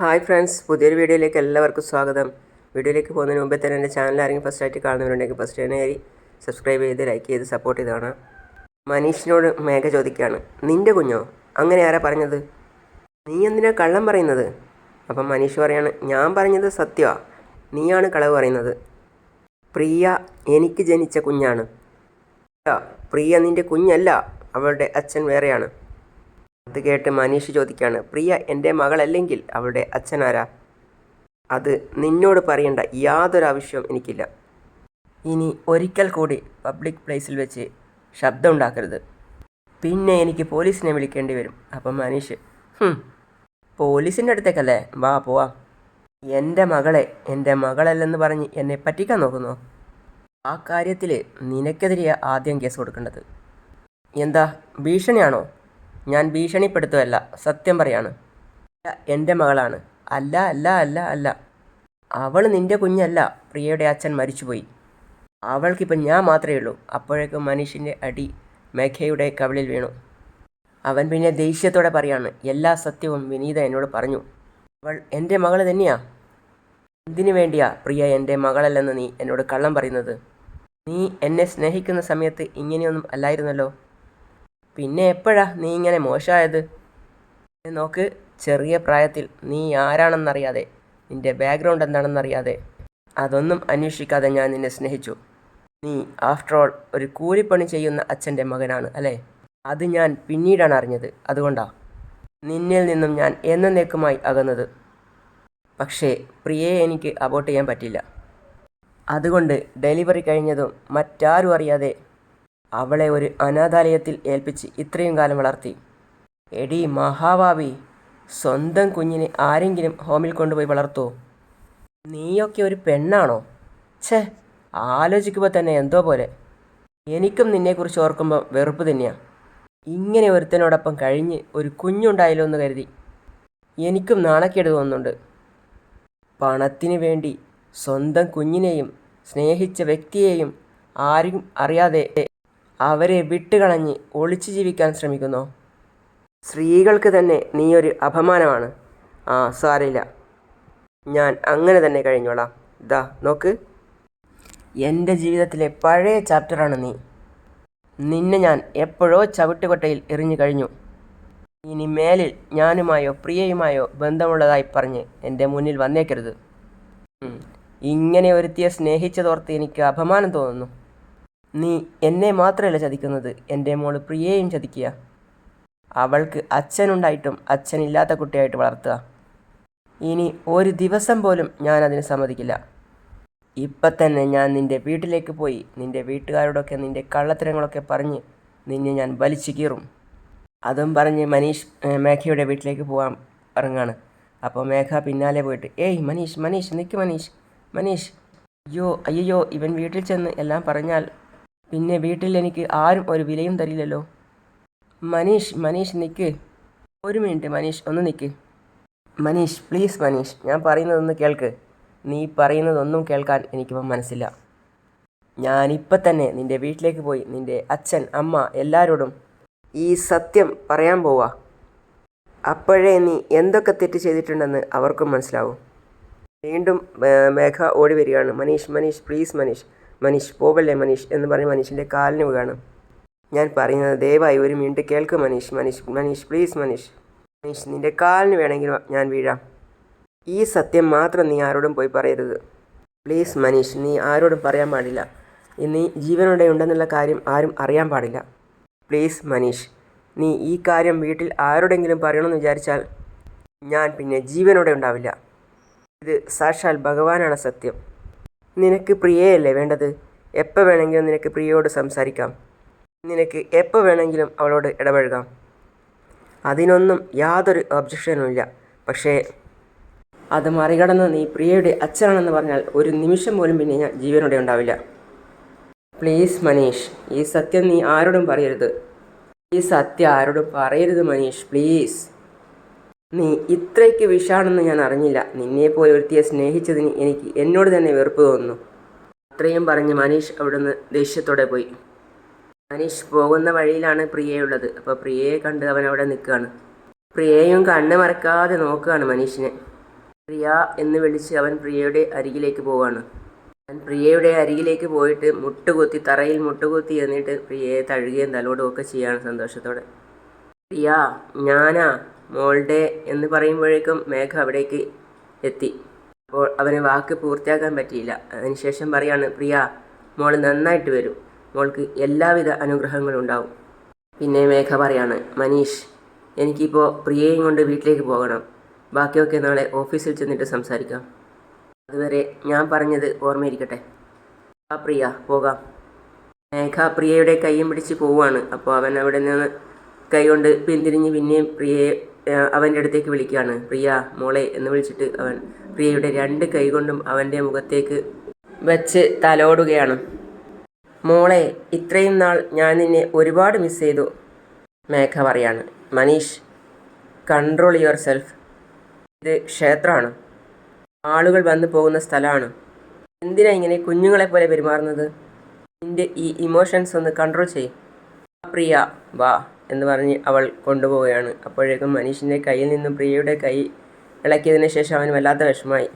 Hi friends പുതിയൊരു വീഡിയോയിലേക്ക് എല്ലാവർക്കും സ്വാഗതം. വീഡിയോയിലേക്ക് പോകുന്നതിന് മുമ്പേ തന്നെ എന്റെ ചാനൽ ആരെങ്കിലും ഫസ്റ്റ് ആയിട്ട് കാണുന്നവരുണ്ടെങ്കിൽ ഫസ്റ്റ് തന്നെ കയറി സബ്സ്ക്രൈബ് ചെയ്ത് ലൈക്ക് ചെയ്ത് സപ്പോർട്ട് ചെയ്താണ് മനീഷിനോട് മേഘ ചോദിക്കുകയാണ് നിന്റെ കുഞ്ഞോ? അങ്ങനെ ആരാ പറഞ്ഞത്? നീ എന്തിനാ കള്ളം പറയുന്നത്? അപ്പം മനീഷ് പറയാണ് ഞാൻ പറഞ്ഞത് സത്യമാണ് നീയാണ് കളവ് പറയുന്നത്. പ്രിയ എനിക്ക് ജനിച്ച കുഞ്ഞാണ്. പ്രിയ നിന്റെ കുഞ്ഞല്ല അവളുടെ അച്ഛൻ വേറെയാണ്. അത് കേട്ട് മനീഷ് ചോദിക്കുകയാണ് പ്രിയ എന്റെ മകളല്ലെങ്കിൽ അവളുടെ അച്ഛനാരാ? അത് നിന്നോട് പറയേണ്ട യാതൊരു ആവശ്യവും എനിക്കില്ല. ഇനി ഒരിക്കൽ കൂടി പബ്ലിക് പ്ലേസിൽ വെച്ച് ശബ്ദം ഉണ്ടാക്കരുത്. പിന്നെ എനിക്ക് പോലീസിനെ വിളിക്കേണ്ടി വരും. അപ്പം മനീഷ് "ഹും, പോലീസിന്റെ അടുത്തേക്കല്ലേ? വാ പോവാം. എന്റെ മകളെ എന്റെ മകളല്ലെന്ന് പറഞ്ഞ് എന്നെ പറ്റിക്കാൻ നോക്കുന്നു? ആ കാര്യത്തിൽ നിനക്കെതിരെയാണ് ആദ്യം കേസ് കൊടുക്കേണ്ടത്. എന്താ ഭീഷണിയാണോ? ഞാൻ ഭീഷണിപ്പെടുത്തുമല്ല സത്യം പറയാണ്. "ഇല്ല, എന്റെ മകളാണ്. അല്ല അല്ല അല്ല അല്ല. അവൾ നിന്റെ കുഞ്ഞല്ല. പ്രിയയുടെ അച്ഛൻ മരിച്ചുപോയി. അവൾക്കിപ്പം ഞാൻ മാത്രമേ ഉള്ളൂ. അപ്പോഴേക്കും മനുഷ്യന്റെ അടി മേഘയുടെ കവിളിൽ വീണു. അവൻ പിന്നെ ദേഷ്യത്തോടെ പറയാണ് എല്ലാ സത്യവും വിനീത എന്നോട് പറഞ്ഞു. അവൾ എന്റെ മകൾ തന്നെയാ? എന്തിനു വേണ്ടിയാ പ്രിയ എന്റെ മകളല്ലെന്ന് നീ എന്നോട് കള്ളം പറയുന്നത്? നീ എന്നെ സ്നേഹിക്കുന്ന സമയത്ത് ഇങ്ങനെയൊന്നും അല്ലായിരുന്നല്ലോ? പിന്നെ എപ്പോഴാ നീ ഇങ്ങനെ മോശമായത്? നോക്ക് ചെറിയ പ്രായത്തിൽ നീ ആരാണെന്നറിയാതെ നിന്റെ ബാക്ക്ഗ്രൗണ്ട് എന്താണെന്നറിയാതെ. അതൊന്നും അന്വേഷിക്കാതെ ഞാൻ നിന്നെ സ്നേഹിച്ചു. നീ ആഫ്റ്റർ ഓൾ ഒരു കൂലിപ്പണി ചെയ്യുന്ന അച്ഛന്റെ മകനാണ് അല്ലേ? അത് ഞാൻ പിന്നീടാണ് അറിഞ്ഞത്. അതുകൊണ്ടാ. നിന്നിൽ നിന്നും ഞാൻ എന്നേക്കുമായി അകന്നത്. പക്ഷേ പ്രിയയെ എനിക്ക് അബോട്ട് ചെയ്യാൻ പറ്റില്ല. അതുകൊണ്ട് ഡെലിവറി കഴിഞ്ഞതും മറ്റാരും അറിയാതെ അവളെ ഒരു അനാഥാലയത്തിൽ ഏൽപ്പിച്ച് ഇത്രയും കാലം വളർത്തി. എടി മഹാഭാവി സ്വന്തം കുഞ്ഞിനെ ആരെങ്കിലും ഹോമിൽ കൊണ്ടുപോയി വളർത്തോ? നീയൊക്കെ ഒരു പെണ്ണാണോ? ഛേ ആലോചിക്കുമ്പോൾ തന്നെ എന്തോ പോലെ. എനിക്കും നിന്നെക്കുറിച്ച് ഓർക്കുമ്പോൾ വെറുപ്പ് തന്നെയാണ് ഇങ്ങനെ ഒരുത്തനോടൊപ്പം കഴിഞ്ഞ് ഒരു കുഞ്ഞുണ്ടായല്ലോ എന്ന് കരുതി. എനിക്കും നാണക്കേട് തോന്നുന്നുണ്ട്. പണത്തിന് വേണ്ടി സ്വന്തം കുഞ്ഞിനെയും സ്നേഹിച്ച വ്യക്തിയെയും ആരും അറിയാതെ അവരെ വിട്ടുകളഞ്ഞ് ഒളിച്ചു ജീവിക്കാൻ ശ്രമിക്കുന്നോ. സ്ത്രീകൾക്ക് തന്നെ നീ ഒരു അപമാനമാണ്. ആ സാരില്ല ഞാൻ അങ്ങനെ തന്നെ കഴിഞ്ഞോളാം. ദാ നോക്ക്. എന്റെ ജീവിതത്തിലെ പഴയ ചാപ്റ്ററാണ് നീ. നിന്നെ ഞാൻ എപ്പോഴോ ചവിട്ടുകൊട്ടയിൽ എറിഞ്ഞു കഴിഞ്ഞു. ഇനി മേലിൽ ഞാനുമായോ പ്രിയയുമായോ ബന്ധമുള്ളതായി പറഞ്ഞ് എന്റെ മുന്നിൽ വന്നേക്കരുത്. ഇങ്ങനെ ഒരുത്തിയെ സ്നേഹിച്ചതോർത്ത് എനിക്ക് അപമാനം തോന്നുന്നു. നീ എന്നെ മാത്രമല്ല ചതിക്കുന്നത്. എന്റെ മോൾ പ്രിയയും ചതിക്കുക. അവൾക്ക് അച്ഛനുണ്ടായിട്ടും അച്ഛനില്ലാത്ത കുട്ടിയായിട്ട് വളർത്തുക. ഇനി ഒരു ദിവസം പോലും ഞാൻ അതിന് സമ്മതിക്കില്ല. ഇപ്പം തന്നെ ഞാൻ നിന്റെ വീട്ടിലേക്ക് പോയി നിന്റെ വീട്ടുകാരോടൊക്കെ നിന്റെ കള്ളത്തരങ്ങളൊക്കെ പറഞ്ഞ് നിന്നെ ഞാൻ വലിച്ചു കീറും. അതും പറഞ്ഞ് മനീഷ് മേഘയുടെ വീട്ടിലേക്ക് പോകാൻ ഇറങ്ങാണ്. അപ്പോൾ മേഘ പിന്നാലെ പോയിട്ട് ഏയ് മനീഷ് മനീഷ് നിൽക്ക് മനീഷ് മനീഷ്. അയ്യോ അയ്യോ ഇവൻ വീട്ടിൽ ചെന്ന് എല്ലാം പറഞ്ഞാൽ പിന്നെ വീട്ടിൽ എനിക്ക് ആരും ഒരു വിലയും തരില്ലല്ലോ. മനീഷ് മനീഷ് നിൽക്ക് ഒരു മിനിറ്റ് മനീഷ് ഒന്ന് നിൽക്ക് മനീഷ് പ്ലീസ് മനീഷ് ഞാൻ പറയുന്നതൊന്ന് കേൾക്ക്. നീ പറയുന്നതൊന്നും കേൾക്കാൻ എനിക്കിപ്പം മനസ്സില്ല. ഞാനിപ്പം തന്നെ നിന്റെ വീട്ടിലേക്ക് പോയി നിന്റെ അച്ഛൻ അമ്മ എല്ലാവരോടും ഈ സത്യം പറയാൻ പോവാ. അപ്പോഴേ നീ എന്തൊക്കെ തെറ്റ് ചെയ്തിട്ടുണ്ടെന്ന് അവർക്കും മനസ്സിലാവും. വീണ്ടും മേഘ ഓടി വരികയാണ്. മനീഷ് മനീഷ് പ്ലീസ് മനീഷ്. മനീഷ് പോവല്ലേ മനീഷ് എന്ന് പറഞ്ഞ് മനീഷിന്റെ കാലിന് വീഴാണ്. ഞാൻ പറയുന്നത് ദയവായി ഒരു മിനിറ്റ് കേൾക്ക് മനീഷ് മനീഷ് മനീഷ് പ്ലീസ് മനീഷ്. മനീഷ് നിന്റെ കാലിന് വേണമെങ്കിൽ ഞാൻ വീഴാം. ഈ സത്യം മാത്രം നീ ആരോടും പോയി പറയരുത്. പ്ലീസ് മനീഷ് നീ ആരോടും പറയാൻ പാടില്ല. നീ ജീവനോടെ ഉണ്ടെന്നുള്ള കാര്യം ആരും അറിയാൻ പാടില്ല. പ്ലീസ് മനീഷ് നീ ഈ കാര്യം വീട്ടിൽ ആരോടെങ്കിലും പറയണമെന്ന് വിചാരിച്ചാൽ ഞാൻ പിന്നെ ജീവനോടെ ഉണ്ടാവില്ല. ഇത് സാക്ഷാൽ ഭഗവാനാണ് സത്യം. നിനക്ക് പ്രിയയല്ലേ വേണ്ടത്? എപ്പോൾ വേണമെങ്കിലും നിനക്ക് പ്രിയയോട് സംസാരിക്കാം. നിനക്ക് എപ്പോൾ വേണമെങ്കിലും അവളോട് ഇടപഴകാം. അതിനൊന്നും യാതൊരു ഒബ്ജക്ഷനുമില്ല പക്ഷേ അത് മറികടന്ന് നീ പ്രിയയുടെ അച്ഛനാണെന്ന് പറഞ്ഞാൽ ഒരു നിമിഷം പോലും പിന്നെ ഞാൻ ജീവനോടെ ഉണ്ടാവില്ല. പ്ലീസ് മനീഷ് ഈ സത്യം നീ ആരോടും പറയരുത്. ഈ സത്യം ആരോടും പറയരുത് മനീഷ്. പ്ലീസ് നീ ഇത്രയ്ക്ക് വിഷാണെന്ന് ഞാൻ അറിഞ്ഞില്ല. നിന്നെപ്പോലെ ഒരുത്തിയെ സ്നേഹിച്ചതിന് എനിക്ക് എന്നോട് തന്നെ വെറുപ്പ് തോന്നുന്നു. അത്രയും പറഞ്ഞ് മനീഷ് അവിടുന്ന് ദേഷ്യത്തോടെ പോയി. മനീഷ് പോകുന്ന വഴിയിലാണ് പ്രിയയുള്ളത്. അപ്പോൾ പ്രിയയെ കണ്ട് അവൻ അവിടെ നിൽക്കുകയാണ്. പ്രിയയും കണ്ണ് മറക്കാതെ നോക്കുകയാണ് മനീഷിനെ. പ്രിയ എന്ന് വിളിച്ച് അവൻ പ്രിയയുടെ അരികിലേക്ക് പോവാണ് അവൻ പ്രിയയുടെ അരികിലേക്ക് പോയിട്ട് മുട്ടുകുത്തി തറയിൽ മുട്ടുകുത്തി എന്നിട്ട് പ്രിയയെ തഴുകുകയും തലോടുകയൊക്കെ ചെയ്യാണ് സന്തോഷത്തോടെ. പ്രിയ ഞാനാ മോളുടെ എന്ന് പറയുമ്പോഴേക്കും മേഘ അവിടേക്ക് എത്തി. അപ്പോൾ അവന് വാക്ക് പൂർത്തിയാക്കാൻ പറ്റിയില്ല. അതിനുശേഷം പറയാണ് പ്രിയ മോൾ നന്നായിട്ട് വരും. മോൾക്ക് എല്ലാവിധ അനുഗ്രഹങ്ങളും ഉണ്ടാവും. പിന്നെ മേഘ പറയാണ് മനീഷ് എനിക്കിപ്പോൾ പ്രിയയും കൊണ്ട് വീട്ടിലേക്ക് പോകണം. ബാക്കിയൊക്കെ നാളെ ഓഫീസിൽ ചെന്നിട്ട് സംസാരിക്കാം. അതുവരെ ഞാൻ പറഞ്ഞത് ഓർമ്മയിരിക്കട്ടെ. ആ പ്രിയ പോകാം. മേഘ പ്രിയയുടെ കൈയും പിടിച്ച് പോവുകയാണ്. അപ്പോൾ അവൻ അവിടെ നിന്ന് കൈ കൊണ്ട് പിന്തിരിഞ്ഞ് പിന്നെയും പ്രിയയെ അവന്റെ അടുത്തേക്ക് വിളിക്കുകയാണ്. പ്രിയ മോളെ എന്ന് വിളിച്ചിട്ട് അവൻ പ്രിയയുടെ രണ്ട് കൈ കൊണ്ടും അവന്റെ മുഖത്തേക്ക് വെച്ച് തലോടുകയാണ്. മോളെ ഇത്രയും നാൾ ഞാൻ നിന്നെ ഒരുപാട് മിസ് ചെയ്തു മേഘ പറയാണ്. മനീഷ് കൺട്രോൾ യുവർ സെൽഫ് ഇത് ക്ഷേത്രമാണ്. ആളുകൾ വന്നു പോകുന്ന സ്ഥലമാണ്. എന്തിനാ ഇങ്ങനെ കുഞ്ഞുങ്ങളെ പോലെ പെരുമാറുന്നത്? നിന്റെ ഈ ഇമോഷൻസ് ഒന്ന് കൺട്രോൾ ചെയ്യും. പ്രിയ വാ. എന്ന് പറഞ്ഞ് അവൾ കൊണ്ടുപോവുകയാണ്. അപ്പോഴേക്കും മനീഷിന്റെ കയ്യിൽ നിന്നും പ്രിയയുടെ കൈ ഇളക്കിയതിന് ശേഷം അവൻ വല്ലാത്ത വിഷമായി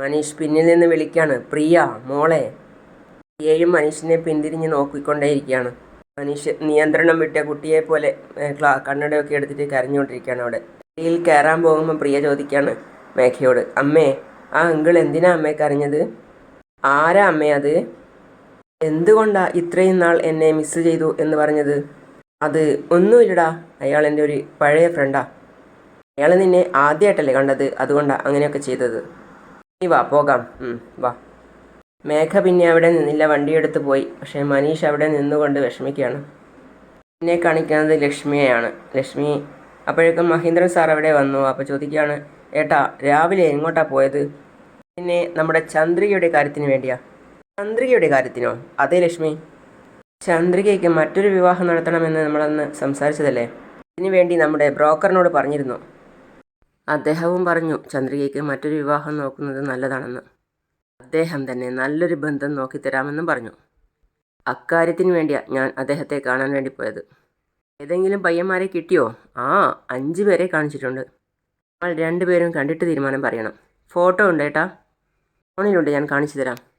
മനീഷ് പിന്നിൽ നിന്ന് വിളിക്കുകയാണ് പ്രിയ മോളെ. പ്രിയയും മനീഷിനെ പിന്തിരിഞ്ഞ് നോക്കിക്കൊണ്ടേയിരിക്കുകയാണ്. മനീഷ് നിയന്ത്രണം വിട്ട കുട്ടിയെ പോലെ ക്ലാ കണ്ണടയൊക്കെ എടുത്തിട്ട് കരഞ്ഞുകൊണ്ടിരിക്കുകയാണ് അവിടെ. പ്രിയയിൽ കയറാൻ പോകുമ്പോൾ പ്രിയ ചോദിക്കുകയാണ് മേഘയോട് അമ്മേ ആ അങ്കിൾ എന്തിനാ അമ്മേ കരഞ്ഞത്? ആരാ അമ്മേ അത്? എന്തുകൊണ്ടാ ഇത്രയും നാൾ എന്നെ മിസ് ചെയ്തു എന്ന് പറഞ്ഞത്? അത് ഒന്നുമില്ലടാ. അയാൾ എന്റെ ഒരു പഴയ ഫ്രണ്ടാ അയാൾ നിന്നെ ആദ്യമായിട്ടല്ലേ കണ്ടത്? അതുകൊണ്ടാണ് അങ്ങനെയൊക്കെ ചെയ്തത്. നീ വാ പോകാം. വാ. മേഘ പിന്നെ അവിടെ നിന്നില്ല. വണ്ടിയെടുത്ത് പോയി. പക്ഷേ മനീഷ് അവിടെ നിന്നുകൊണ്ട് വിഷമിക്കുകയാണ്. എന്നെ കാണിക്കുന്നത് ലക്ഷ്മിയെയാണ്. ലക്ഷ്മി അപ്പോഴേക്കും മഹേന്ദ്രൻ സാർ അവിടെ വന്നു. അപ്പോൾ ചോദിക്കുകയാണ് ഏട്ടാ രാവിലെ എങ്ങോട്ടാ പോയത്? പിന്നെ നമ്മുടെ ചന്ദ്രികയുടെ കാര്യത്തിന് വേണ്ടിയാ. ചന്ദ്രികയുടെ കാര്യത്തിനോ? അതെ ലക്ഷ്മി. ചന്ദ്രികയ്ക്ക് മറ്റൊരു വിവാഹം നടത്തണമെന്ന് നമ്മളന്ന് സംസാരിച്ചതല്ലേ? ഇതിനു വേണ്ടി നമ്മുടെ ബ്രോക്കറിനോട് പറഞ്ഞിരുന്നു. അദ്ദേഹവും പറഞ്ഞു ചന്ദ്രികയ്ക്ക് മറ്റൊരു വിവാഹം നോക്കുന്നത് നല്ലതാണെന്ന്. അദ്ദേഹം തന്നെ നല്ലൊരു ബന്ധം നോക്കിത്തരാമെന്നും പറഞ്ഞു. അക്കാര്യത്തിന് വേണ്ടിയാണ് ഞാൻ അദ്ദേഹത്തെ കാണാൻ വേണ്ടി പോയത്. ഏതെങ്കിലും പയ്യന്മാരെ കിട്ടിയോ? ആ അഞ്ച് പേരെ കാണിച്ചിട്ടുണ്ട്. നമ്മൾ രണ്ടുപേരും കണ്ടിട്ട് തീരുമാനം പറയണം. ഫോട്ടോ ഉണ്ട് ഏട്ടാ ഫോണിലുണ്ട് ഞാൻ കാണിച്ചു തരാം.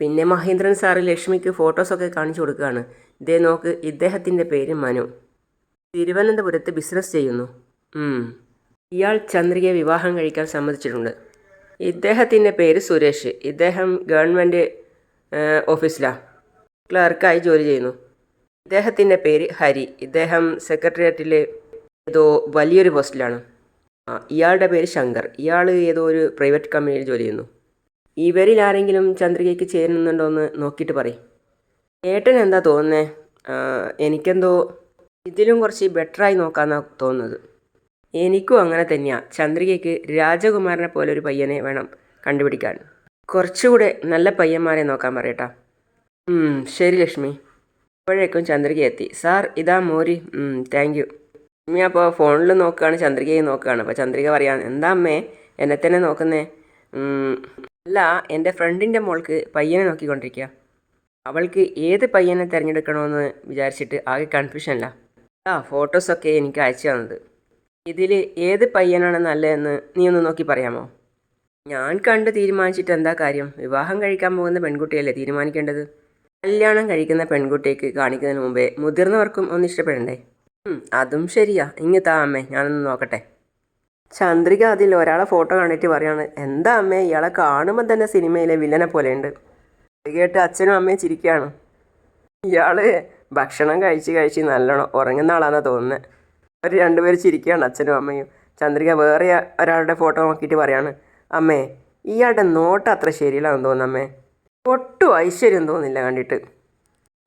പിന്നെ മഹേന്ദ്രൻ സാറ് ലക്ഷ്മിക്ക് ഫോട്ടോസൊക്കെ കാണിച്ചു കൊടുക്കുകയാണ്. ഇതേ നോക്ക് ഇദ്ദേഹത്തിന്റെ പേര് മനു. തിരുവനന്തപുരത്ത് ബിസിനസ് ചെയ്യുന്നു. ഇയാൾ ചന്ദ്രികയെ വിവാഹം കഴിക്കാൻ സമ്മതിച്ചിട്ടുണ്ട്. ഇദ്ദേഹത്തിന്റെ പേര് സുരേഷ്. ഇദ്ദേഹം ഗവൺമെന്റ് ഓഫീസിലാണ് ക്ലർക്കായി ജോലി ചെയ്യുന്നു. ഇദ്ദേഹത്തിന്റെ പേര് ഹരി. ഇദ്ദേഹം സെക്രട്ടേറിയറ്റിൽ ഏതോ വലിയൊരു പോസ്റ്റിലാണ്. ഇയാളുടെ പേര് ശങ്കർ. ഇയാൾ ഏതോ ഒരു പ്രൈവറ്റ് കമ്പനിയിൽ ജോലി ചെയ്യുന്നു. ഇവരിൽ ആരെങ്കിലും ചന്ദ്രികയ്ക്ക് ചേരുന്നുണ്ടോ എന്ന് നോക്കിയിട്ട് പറയും. ഏട്ടൻ എന്താ തോന്നുന്നേ? എനിക്കെന്തോ ഇതിലും കുറച്ച് ബെറ്ററായി നോക്കാമെന്നാണ് തോന്നുന്നത്. എനിക്കും അങ്ങനെ തന്നെയാണ് ചന്ദ്രികയ്ക്ക് രാജകുമാരനെ പോലെ ഒരു പയ്യനെ വേണം കണ്ടുപിടിക്കാൻ. കുറച്ചുകൂടെ നല്ല പയ്യന്മാരെ നോക്കാൻ പറയട്ടാ. ശരി ലക്ഷ്മി. ഇപ്പോഴേക്കും ചന്ദ്രിക എത്തി. സാർ ഇതാ മോരി. താങ്ക് യു ലക്ഷ്മി അപ്പോൾ ഫോണിൽ നോക്കുകയാണ് ചന്ദ്രികയെ നോക്കുകയാണ് അപ്പോൾ ചന്ദ്രിക പറയാൻ എന്താ അമ്മേ എന്നെ തന്നെ നോക്കുന്നേ? അല്ല എന്റെ ഫ്രണ്ടിന്റെ മോൾക്ക് പയ്യനെ നോക്കിക്കൊണ്ടിരിക്കുക അവൾക്ക് ഏത് പയ്യനെ തിരഞ്ഞെടുക്കണമെന്ന് വിചാരിച്ചിട്ട് ആകെ കൺഫ്യൂഷനല്ല ആ ഫോട്ടോസൊക്കെ എനിക്ക് അയച്ചു തന്നത്. ഇതിൽ ഏത് പയ്യനാണ് നല്ലതെന്ന് നീ ഒന്ന് നോക്കി പറയാമോ? ഞാൻ കണ്ട് തീരുമാനിച്ചിട്ട് എന്താ കാര്യം? വിവാഹം കഴിക്കാൻ പോകുന്ന പെൺകുട്ടിയല്ലേ തീരുമാനിക്കേണ്ടത്? കല്യാണം കഴിക്കുന്ന പെൺകുട്ടിക്ക് കാണിക്കുന്നതിന് മുമ്പേ മുതിർന്നവർക്കും ഒന്ന് ഇഷ്ടപ്പെടണ്ടേ? അതും ശരിയാ. ഇങ്ങ് താ അമ്മേ ഞാനൊന്ന് നോക്കട്ടെ. ചന്ദ്രിക അതിൽ ഒരാളെ ഫോട്ടോ കണ്ടിട്ട് പറയാണ് എന്താ അമ്മേ ഇയാളെ കാണുമ്പോൾ തന്നെ സിനിമയിലെ വില്ലനെ പോലെയുണ്ട്. കേട്ട് അച്ഛനും അമ്മയും ചിരിക്കുകയാണ് ഇയാൾ ഭക്ഷണം കഴിച്ച് കഴിച്ച് നല്ലോണം ഉറങ്ങുന്ന ആളാണെന്ന് തോന്നുന്നത് അവർ രണ്ടുപേരും ചിരിക്കുകയാണ് അച്ഛനും അമ്മയും. ചന്ദ്രിക വേറെ ഒരാളുടെ ഫോട്ടോ നോക്കിയിട്ട് പറയാണ് അമ്മേ ഇയാളുടെ നോട്ട് അത്ര ശരിയില്ലാന്ന് തോന്നുന്നു അമ്മേ. ഒട്ടും ഐശ്വര്യം തോന്നില്ല കണ്ടിട്ട്.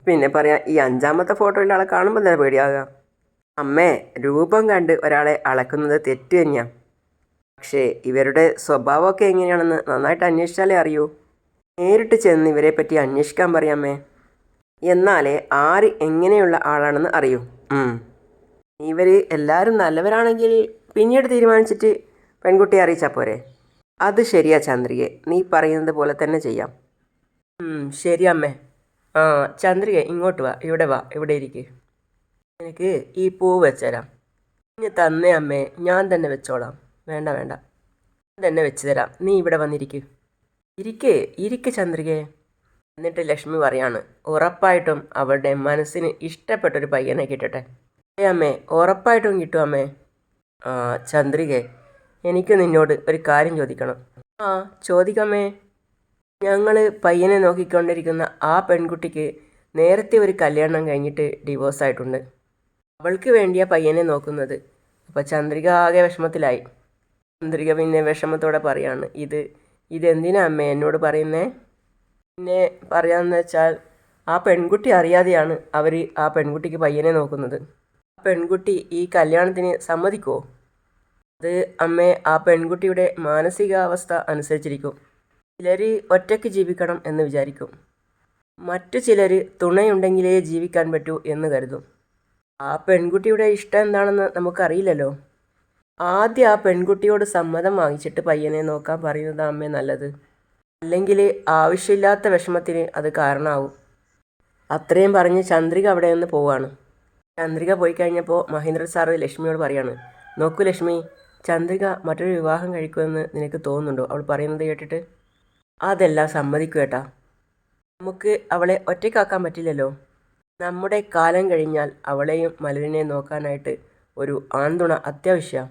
പിന്നെ പറയാം ഈ അഞ്ചാമത്തെ ഫോട്ടോയിൽ ആളെ കാണുമ്പോൾ തന്നെ പേടിയാകുക അമ്മേ രൂപം കണ്ട് ഒരാളെ അളക്കുന്നത് തെറ്റ് തന്നെയാണ് പക്ഷേ ഇവരുടെ സ്വഭാവമൊക്കെ എങ്ങനെയാണെന്ന് നന്നായിട്ട് അന്വേഷിച്ചാലേ അറിയൂ. നേരിട്ട് ചെന്ന് ഇവരെ പറ്റി അന്വേഷിക്കാൻ പറയാമേ എന്നാലേ ആര് എങ്ങനെയുള്ള ആളാണെന്ന് അറിയൂ. ഇവർ എല്ലാവരും നല്ലവരാണെങ്കിൽ പിന്നീട് തീരുമാനിച്ചിട്ട് പെൺകുട്ടിയെ അറിയിച്ചാൽ പോരെ. അത് ശരിയാ ചന്ദ്രികെ നീ പറയുന്നത് പോലെ തന്നെ ചെയ്യാം. ശരി അമ്മേ. ആ ചന്ദ്രിക ഇങ്ങോട്ട് വാ. ഇവിടെ വാ. ഇവിടെ ഇരിക്ക്. എനിക്ക് ഈ പൂ വെച്ചുതരാം. ഇനി തന്നേ അമ്മേ ഞാൻ തന്നെ വെച്ചോളാം. വേണ്ട വേണ്ട. ഞാൻ തന്നെ വെച്ച് തരാം നീ ഇവിടെ വന്നിരിക്കു. ഇരിക്ക് ഇരിക്ക് ചന്ദ്രികയെ എന്നിട്ട് ലക്ഷ്മി പറയാണ് ഉറപ്പായിട്ടും അവളുടെ മനസ്സിന് ഇഷ്ടപ്പെട്ടൊരു പയ്യനെ കിട്ടട്ടെ. ഏ അമ്മേ ഉറപ്പായിട്ടും കിട്ടും അമ്മേ. ആ ചന്ദ്രികെ എനിക്ക് നിന്നോട് ഒരു കാര്യം ചോദിക്കണം. ആ ചോദിക്കാമേ ഞങ്ങൾ പയ്യനെ നോക്കിക്കൊണ്ടിരിക്കുന്ന ആ പെൺകുട്ടിക്ക് നേരത്തെ ഒരു കല്യാണം കഴിഞ്ഞിട്ട് ഡിവോഴ്സ് ആയിട്ടുണ്ട്. അവൾക്ക് വേണ്ടിയാ പയ്യനെ നോക്കുന്നത്. അപ്പോൾ ചന്ദ്രിക ആകെ വിഷമത്തിലായി. ചന്ദ്രിക പിന്നെ വിഷമത്തോടെ പറയാണ് ഇത് ഇതെന്തിനാ അമ്മ എന്നോട് പറയുന്നേ? പിന്നെ പറയാമെന്ന് വെച്ചാൽ ആ പെൺകുട്ടി അറിയാതെയാണ് അവർ ആ പെൺകുട്ടിക്ക് പയ്യനെ നോക്കുന്നത്. ആ പെൺകുട്ടി ഈ കല്യാണത്തിന് സമ്മതിക്കുമോ അത് അമ്മ ആ പെൺകുട്ടിയുടെ മാനസികാവസ്ഥ അനുസരിച്ചിരിക്കും. ചിലർ ഒറ്റയ്ക്ക് ജീവിക്കണം എന്ന് വിചാരിക്കും. മറ്റു ചിലർ തുണയുണ്ടെങ്കിലേ ജീവിക്കാൻ പറ്റൂ എന്ന് കരുതും. ആ പെൺകുട്ടിയുടെ ഇഷ്ടം എന്താണെന്ന് നമുക്കറിയില്ലല്ലോ. ആദ്യം ആ പെൺകുട്ടിയോട് സമ്മതം വാങ്ങിച്ചിട്ട് പയ്യനെ നോക്കാൻ പറയുന്നത് അമ്മേ നല്ലത്. അല്ലെങ്കിൽ ആവശ്യമില്ലാത്ത വിഷമത്തിന് അത് കാരണമാവും അത്രയും പറഞ്ഞ് ചന്ദ്രിക അവിടെ നിന്ന് പോവാണ്. ചന്ദ്രിക പോയി കഴിഞ്ഞപ്പോൾ മഹേന്ദ്ര സാറ് ലക്ഷ്മിയോട് പറയാണ് നോക്കൂ ലക്ഷ്മി ചന്ദ്രിക മറ്റൊരു വിവാഹം കഴിക്കുമെന്ന് നിനക്ക് തോന്നുന്നുണ്ടോ? അവൾ പറയുന്നത് കേട്ടിട്ട് അതെല്ലാം സമ്മതിക്കും കേട്ടാ നമുക്ക് അവളെ ഒറ്റയ്ക്കാക്കാൻ പറ്റില്ലല്ലോ. നമ്മുടെ കാലം കഴിഞ്ഞാൽ അവളെയും മലരിനെ നോക്കാനായിട്ട് ഒരു ആൺതുണ അത്യാവശ്യമാണ്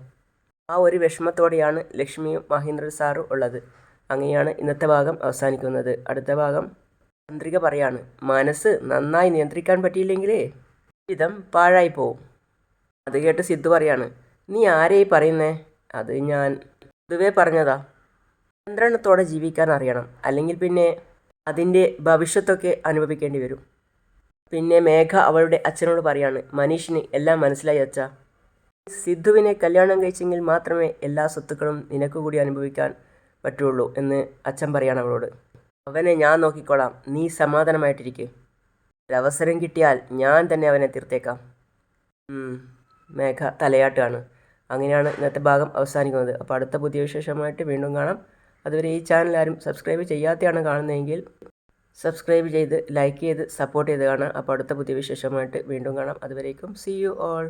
ആ ഒരു വിഷമത്തോടെയാണ് ലക്ഷ്മിയും മഹേന്ദ്ര സാറും ഉള്ളത്. അങ്ങനെയാണ് ഇന്നത്തെ ഭാഗം അവസാനിക്കുന്നത്. അടുത്ത ഭാഗം ചന്ദ്രിക പറയാണ് മനസ്സ് നന്നായി നിയന്ത്രിക്കാൻ പറ്റിയില്ലെങ്കിലേ ജീവിതം പാഴായി പോവും. അത് കേട്ട് സിദ്ധു പറയാണ് നീ ആരെയായി പറയുന്നേ? അത് ഞാൻ പൊതുവേ പറഞ്ഞതാ. നിയന്ത്രണത്തോടെ ജീവിക്കാൻ അറിയണം. അല്ലെങ്കിൽ പിന്നെ അതിന്റെ ഭവിഷ്യത്തൊക്കെ അനുഭവിക്കേണ്ടി വരും. പിന്നെ മേഘ അവളുടെ അച്ഛനോട് പറയാണ് മനീഷിന് എല്ലാം മനസ്സിലായി അച്ഛ. സിദ്ധുവിനെ കല്യാണം കഴിച്ചെങ്കിൽ മാത്രമേ എല്ലാ സ്വത്തുക്കളും നിനക്ക് കൂടി അനുഭവിക്കാൻ പറ്റുള്ളൂ എന്ന് അച്ഛൻ പറയാണ് അവളോട്. അവനെ ഞാൻ നോക്കിക്കോളാം. നീ സമാധാനമായിട്ടിരിക്കേ. ഒരവസരം കിട്ടിയാൽ ഞാൻ തന്നെ അവനെ തീർത്തേക്കാം. മേഘ തലയാട്ടാണ് അങ്ങനെയാണ് ഇന്നത്തെ ഭാഗം അവസാനിക്കുന്നത്. അപ്പോൾ അടുത്ത പുതിയ വിശേഷമായിട്ട് വീണ്ടും കാണാം. അതുവരെ ഈ ചാനൽ ആരും സബ്സ്ക്രൈബ് ചെയ്യാതെയാണ് കാണുന്നതെങ്കിൽ സബ്സ്ക്രൈബ് ചെയ്ത് ലൈക്ക് ചെയ്ത് സപ്പോർട്ട് ചെയ്ത് കാണാം. അപ്പോൾ അടുത്ത പുതിയ വിശേഷമായിട്ട് വീണ്ടും കാണാം. അതുവരേക്കും സി യു ഓൾ